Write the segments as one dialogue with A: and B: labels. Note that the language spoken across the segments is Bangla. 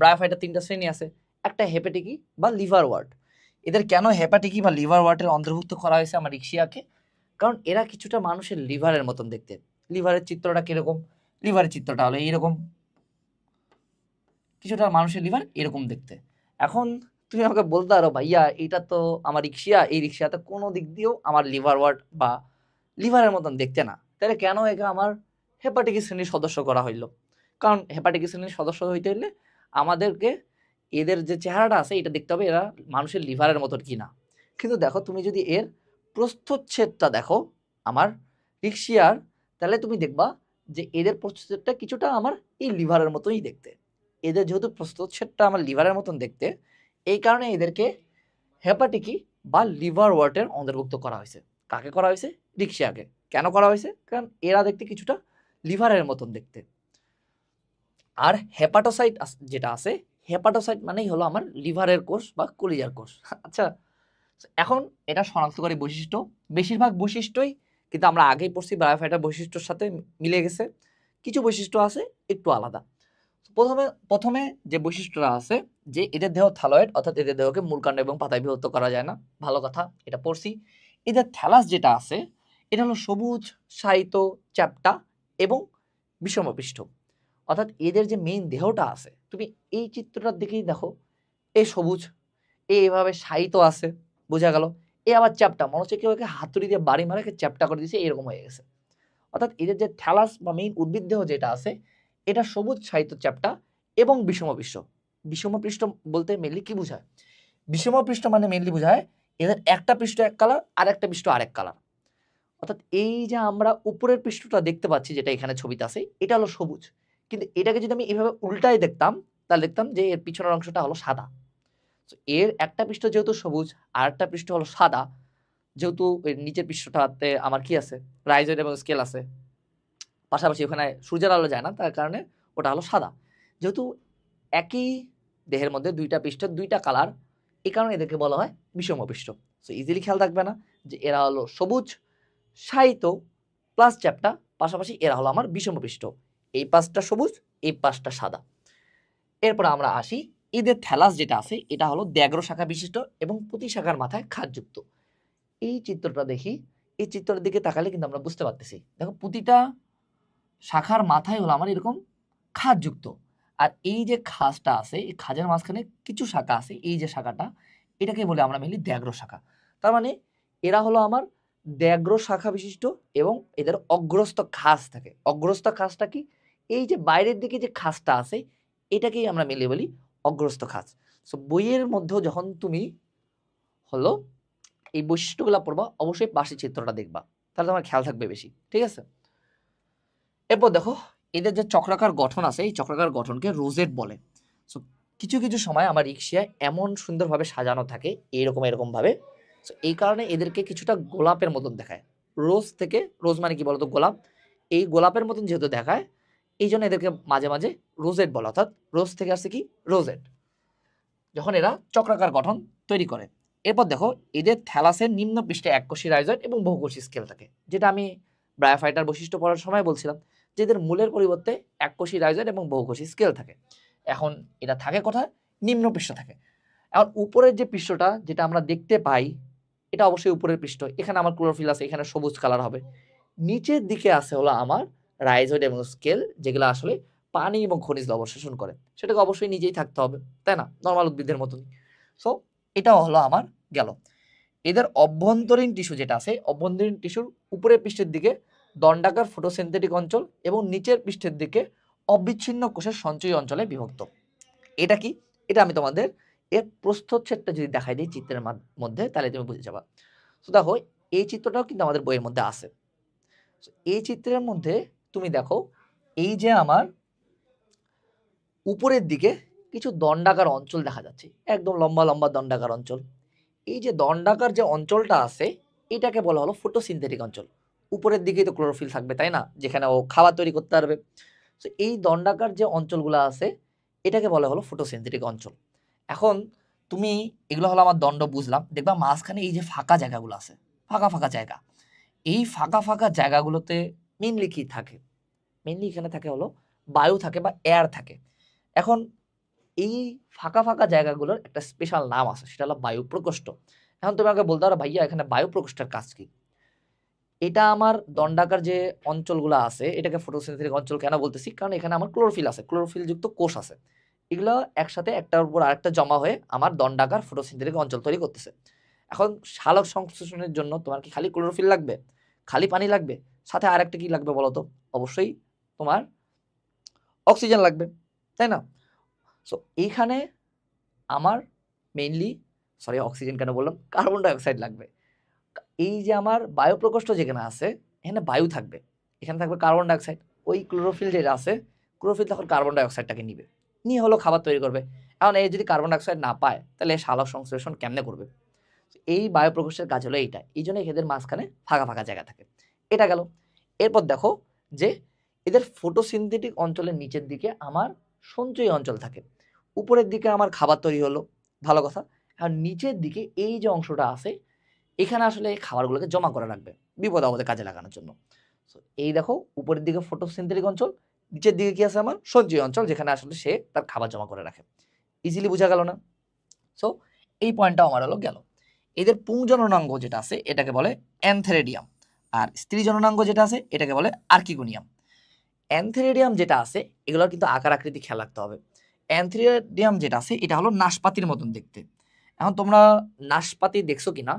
A: ব্রায়োফাইটার তিনটা শ্রেণি আছে, একটা হেপাটিকি বা লিভার ওয়ার্ড এদের কেন হেপাটিকি বা লিভার ওয়ার্ডের অন্তর্ভুক্ত করা হয়েছে আমার রিক্সিয়াকে কারণ এরা কিছুটা মানুষের লিভারের মতন দেখতে। লিভারের চিত্রটা কীরকম? লিভারের চিত্রটা হলো এইরকম। কিছুটা মানুষের লিভার এরকম দেখতে। এখন তুমি আমাকে বলতে পারো, ভাইয়া এটা তো আমার রিক্সিয়া এই রিক্সিয়াতে কোনো দিক দিয়েও আমার লিভার ওয়ার্ড বা লিভারের মতন দেখতে না। তাহলে কেন একে আমার হেপাটিকি শ্রেণির সদস্য করা হইল? কারণ হেপাটিকি শ্রেণির সদস্য হইতে হইলে আমাদেরকে এদের যে চেহারাটা আছে, এটা দেখতে হবে এরা মানুষের লিভারের মতন কি না কিন্তু দেখো, তুমি যদি এর প্রস্থচ্ছেদটা দেখো, আমার রিক্সিয়ার তাহলে তুমি দেখবা যে এদের প্রস্থচ্ছেদটা কিছুটা আমার এই লিভারের মতোই দেখতে। এদের যেহেতু প্রস্থচ্ছেদটা আমার লিভারের মতন দেখতে, এই কারণে এদেরকে হেপাটিকি বা লিভার ওয়ার্টের অন্তর্ভুক্ত করা হয়েছে। কাকে করা হয়েছে? রিক্সিয়াকে। কেন করা হয়েছে? কারণ এরা দেখতে কিছুটা লিভারের মতন দেখতে। আর হেপাটোসাইট যেটা আছে হেপাটোসাইট মানেই হলো আমার লিভারের কোষ বা কলিজার কোষ। আচ্ছা এখন এটা শনাক্তকারী বৈশিষ্ট্য। বেশিরভাগ বৈশিষ্ট্যই কিন্তু আমরা আগেই পড়ছি বায়োফাইটার বৈশিষ্ট্যর সাথে মিলে গেছে। কিছু বৈশিষ্ট্য আছে, একটু আলাদা। প্রথমে প্রথমে যে বৈশিষ্ট্যটা আছে, যে এদের দেহ থালয়েড, অর্থাৎ এদের দেহকে মূলকাণ্ড এবং পাতায় বিভক্ত করা যায় না। ভালো কথা, এটা পড়ছি। এদের থ্যালাস যেটা আছে, এটা হলো সবুজ সাহিত্য চ্যাপ্টা এবং বিষমপৃষ্ঠ অর্থাৎ এদের যে মেইন দেহটা আছে, তুমি এই চিত্রটার দিকেই দেখো, এ সবুজ, এ এভাবে সাহিত্য আছে, বোঝা গেল। এ আবার চ্যাপটা, মনে হচ্ছে কেউ একে হাতুড়ি দিয়ে বাড়ি মারে চ্যাপটা করে দিয়েছে, এরকম হয়ে গেছে। অর্থাৎ এদের যে থ্যালাস বা মেইন উদ্ভিদ দেহ যেটা আছে, এটা সবুজ সাহিত্য চ্যাপটা এবং বিষমপৃষ্ঠ। বিষমপৃষ্ঠ বলতে মেনলি কি বোঝায়? বিষমপৃষ্ঠ মানে মেনলি বোঝায় এদের একটা পৃষ্ঠ এক কালার আর একটা পৃষ্ঠ আরেক কালার অর্থাৎ এই যে আমরা উপরের পৃষ্ঠটা দেখতে পাচ্ছি, যেটা এখানে ছবিতে আছে, এটা হলো সবুজ। কিন্তু এটাকে যদি আমি এভাবে উল্টায় দেখতাম, তাহলে দেখতাম যে এর পিছনের অংশটা হলো সাদা। তো এর একটা পৃষ্ঠ যেহেতু সবুজ, আর একটা পৃষ্ঠ হলো সাদা, যেহেতু এর নিচের পৃষ্ঠটাতে আমার কি আছে? রাইজয়েড এবং স্কেল আছে। পাশাপাশি ওখানে সূর্যের আলো যায় না, তার কারণে ওটা হলো সাদা। যেহেতু একই দেহের মধ্যে দুইটা পৃষ্ঠ, দুইটা কালার এই কারণে এদেরকে বলা হয় বিষম পৃষ্ঠ। সো ইজিলি খেয়াল থাকবে না যে এরা হলো সবুজ সাহিত্য প্লাস চ্যাপটা পাশাপাশি এরা হলো আমার বিষম পৃষ্ঠ। এই পাশটা সবুজ, এই পাশটা সাদা। এরপর আমরা আসি এদের থ্যালাস যেটা আছে, এটা হলো দ্যাগ্র শাখা বিশিষ্ট এবং প্রতি শাখার মাথায় খাদযুক্ত। এই চিত্রটা দেখি, এই চিত্রটার দিকে তাকালে কিন্তু আমরা বুঝতে পারতেছি। দেখো প্রতিটা শাখার মাথায় হলো আমার এরকম খাদযুক্ত। আর এই যে খাসটা আছে, এই খাজের মাঝখানে কিছু শাখা আছে, এই যে শাখাটা, এটাকে বলে আমরা মেনলি দ্যাগ্র শাখা। তার মানে এরা হলো আমার দ্যাগ্র শাখা বিশিষ্ট এবং এদের অগ্রস্ত খাস থাকে। অগ্রস্ত খাসটা কি? এই যে বাইরের দিকে যে খাসটা আছে, এটাকেই আমরা মিলে বলি অগ্রস্ত খাস সো বইয়ের মধ্যেও যখন তুমি হলো, এই বৈশিষ্ট্যগুলো পড়বা, অবশ্যই পাশে চিত্রটা দেখবা। তাহলে তোমার খেয়াল থাকবে বেশি, ঠিক আছে? এরপর দেখো, এদের যে চক্রাকার গঠন আছে, এই চক্রাকার গঠনকে রোজেট বলে। সো কিছু কিছু সময় আমার রিক্সায় এমন সুন্দরভাবে সাজানো থাকে এইরকম এরকমভাবে সো এই কারণে এদেরকে কিছুটা গোলাপের মতন দেখায়। রোজ থেকে, রোজ মানে কি বলতো গোলাপ? এই গোলাপের মতন যেহেতু দেখায় এই জন্য এদেরকে মাঝে মাঝে রোজেট বলে, অর্থাৎ রোজ থেকে আসছে কি? রোজেট। যখন এরা চক্রাকার গঠন তৈরি করে, এরপর দেখো এদের থ্যালাসের নিম্ন পৃষ্ঠে এককোষী রাইজয়েড এবং বহুকোষী স্কেল থাকে, যেটা আমি ব্রায়োফাইটার বৈশিষ্ট্য পড়ার সময় বলছিলাম, যে এদের মূলের পরিবর্তে এককোষী রাইজয়েড এবং বহুকোষী স্কেল থাকে। এখন এটা থাকে কোথায়? নিম্ন পৃষ্ঠ থাকে। এখন উপরের যে পৃষ্ঠটা যেটা আমরা দেখতে পাই, এটা অবশ্যই উপরের পৃষ্ঠ। এখানে আমার ক্লোরোফিল আছে, এখানে সবুজ কালার হবে। নিচের দিকে আছে হলো আমার রাইজয়েড এবং স্কেল যেগুলো আসলে পানি এবং খনিজ লবণ শোষণ করে। সেটাকে অবশ্যই নিজেই থাকতে হবে, তাই না? নর্মাল উদ্ভিদের মতনই। সো এটা হলো আমার গেল। এদের অভ্যন্তরীণ টিস্যু যেটা আছে, অভ্যন্তরীণ টিস্যুর উপরের পৃষ্ঠের দিকে দণ্ডাকার ফটোসিনথেটিক অঞ্চল এবং নিচের পৃষ্ঠের দিকে অবিচ্ছিন্ন কোষের সঞ্চয়ী অঞ্চলে বিভক্ত। এটা কি? এটা আমি তোমাদের এর প্রস্থচ্ছেদটা যদি দেখাই দিই চিত্রের মধ্যে, তাহলে তুমি বুঝে যাবা। তো দেখো, এই চিত্রটাও কিন্তু আমাদের বইয়ের মধ্যে আছে। এই চিত্রের মধ্যে তুমি দেখো, এই যে আমার উপরের দিকে কিছু দণ্ডাকার অঞ্চল দেখা যাচ্ছে, একদম লম্বা লম্বা দণ্ডাকার অঞ্চল। এই যে দণ্ডাকার যে অঞ্চলটা আছে, এটাকে বলা হলো ফটোসিনথেটিক অঞ্চল। উপরের দিকেই তো ক্লোরোফিল থাকবে, তাই না? যেখানে ও খাবার তৈরি করতে পারবে। তো এই দণ্ডাকার যে অঞ্চলগুলো আছে, এটাকে বলা হলো ফটোসিনথেটিক অঞ্চল। এখন তুমি, এগুলো হলো আমার দণ্ড, বুঝলাম। দেখবা মাঝখানে এই যে ফাঁকা জায়গাগুলো আছে, ফাঁকা ফাঁকা জায়গা। এই ফাঁকা ফাঁকা জায়গাগুলোতে মেনলি কি থাকে? মেনলি এখানে থাকে হলো বায়ু থাকে বা এয়ার থাকে। এখন এই ফাঁকা ফাঁকা জায়গাগুলোর একটা স্পেশাল নাম আছে, সেটা হলো বায়ু প্রকোষ্ঠ। এখন তুমি আমাকে বলতে পারো, ভাইয়া, এখানে বায়ু প্রকোষ্ঠের কাজ কি? এটা আমার দণ্ডাকার যে অঞ্চলগুলো আছে, এটাকে ফটোসিনথেটিক অঞ্চল কেন বলতেছি? কারণ এখানে আমার ক্লোরোফিল আছে ক্লোরোফিল যুক্ত কোষ আছে। এগুলো একসাথে একটার উপর আরেকটা জমা হয়ে আমার দণ্ডাকার ফটোসিনথেটিক অঞ্চল তৈরি করতেছে। এখন সালোক সংশ্লেষণের জন্য তোমার কি খালি ক্লোরোফিল লাগবে? খালি পানি লাগবে? সাথে আরেকটা কি লাগবে বলো তো? অবশ্যই তোমার অক্সিজেন লাগবে, তাই না? সো এইখানে আমার মেইনলি সরি অক্সিজেন কেন বললাম? কার্বন ডাইঅক্সাইড লাগবে। এই যে আমার বায়ু প্রকোষ্ঠ যেখানে আছে, এখানে বায়ু থাকবে। এখানে থাকবে কার্বন ডাইঅক্সাইড ওই ক্লোরোফিল যেটা আছে ক্লোরোফিল তখন কার্বন ডাইঅক্সাইডটাকে নিবে। নিয়ে হলো খাবার তৈরি করবে। এখন এই যদি কার্বন ডাইঅক্সাইড না পায়, তাহলে সালোক সংশ্লেষণ কেমনে করবে? এই বায়ু প্রকোষ্ঠের কাজ হলো এইটা এই জন্য এদের মাঝখানে ফাঁকা ফাঁকা জায়গা থাকে। এটা গেল। এরপর দেখো যে এদের ফটোসিনথেটিক অঞ্চলের নিচের দিকে আমার সঞ্চয়ী অঞ্চল থাকে। উপরের দিকে আমার খাবার তৈরি হলো, ভালো কথা। আর নিচের দিকে এই যে অংশটা আছে, এখানে আসলে খাবারগুলোকে জমা করে রাখবে, বিপদ আপদে কাজে লাগানোর জন্য। সো এই দেখো, উপরের দিকে ফটোসিনথেটিক অঞ্চল, নিচের দিকে কি আছে আমার সঞ্চয়ী অঞ্চল, যেখানে আসলে সে তার খাবার জমা করে রাখে। ইজিলি বোঝা গেল না? সো এই পয়েন্টটাও আমার হলো গেল। এদের পুংজননাঙ্গ যেটা আছে, এটাকে বলে অ্যানথেরেডিয়াম আর স্ত্রী জননাঙ্গ যেটা আছে, এটাকে বলে আর্কিগোনিয়াম। অ্যানথেরেডিয়াম যেটা আছে, এগুলোর কিন্তু আকার আকৃতি খেয়াল রাখতে হবে। অ্যানথেরেডিয়াম যেটা আছে, এটা হলো নাশপাতির মতন দেখতে। এখন তোমরা নাশপাতি দেখছ কি না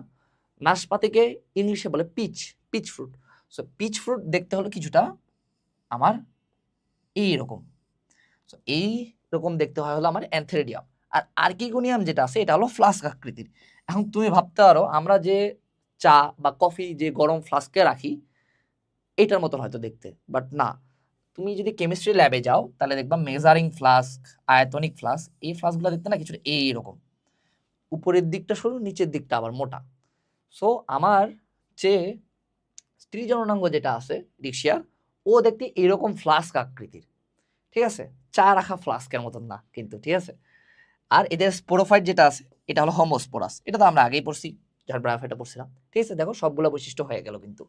A: নাশপাতিকে ইংলিশে বলে peach peach fruit. So peach fruit দেখতে হলো কিছুটা আমার এই রকম। সো এই রকম দেখতে হয় হলো আমার অ্যানথেরেডিয়াম। আর আর্কিগোনিয়াম যেটা আছে, এটা হলো ফ্লাস্ক আকৃতির। এখন তুমি ভাবতে পারো, আমরা যে চা বা কফি যে গরম ফ্লাস্কে রাখি, এটার মতন হয়তো দেখতে। বাট না, তুমি যদি কেমিস্ট্রি ল্যাবে যাও, তাহলে দেখবা মেজারিং ফ্লাস্ক আয়তনিক ফ্লাস্ক এই ফ্লাস্কগুলো দেখতে না কিছুটা এইরকম। উপরের দিকটা সরু, নিচের দিকটা আবার মোটা। সো আমার যে স্ত্রী জননাঙ্গ যেটা আছে রিক্সিয়ার ও দেখতে এরকম ফ্লাস্ক আকৃতির। ঠিক আছে? চা রাখা ফ্লাস্কের মতন না কিন্তু, ঠিক আছে? আর এদের স্পোরোফাইট যেটা আছে, এটা হলো হোমোস্পোরাস এটা তো আমরা আগেই পড়ছি। যার ব্রায়োফাইটা পড়ছিলাম। ঠিক আছে দেখো সবগুলো বৈশিষ্ট্য হয়ে গেল কিন্তু।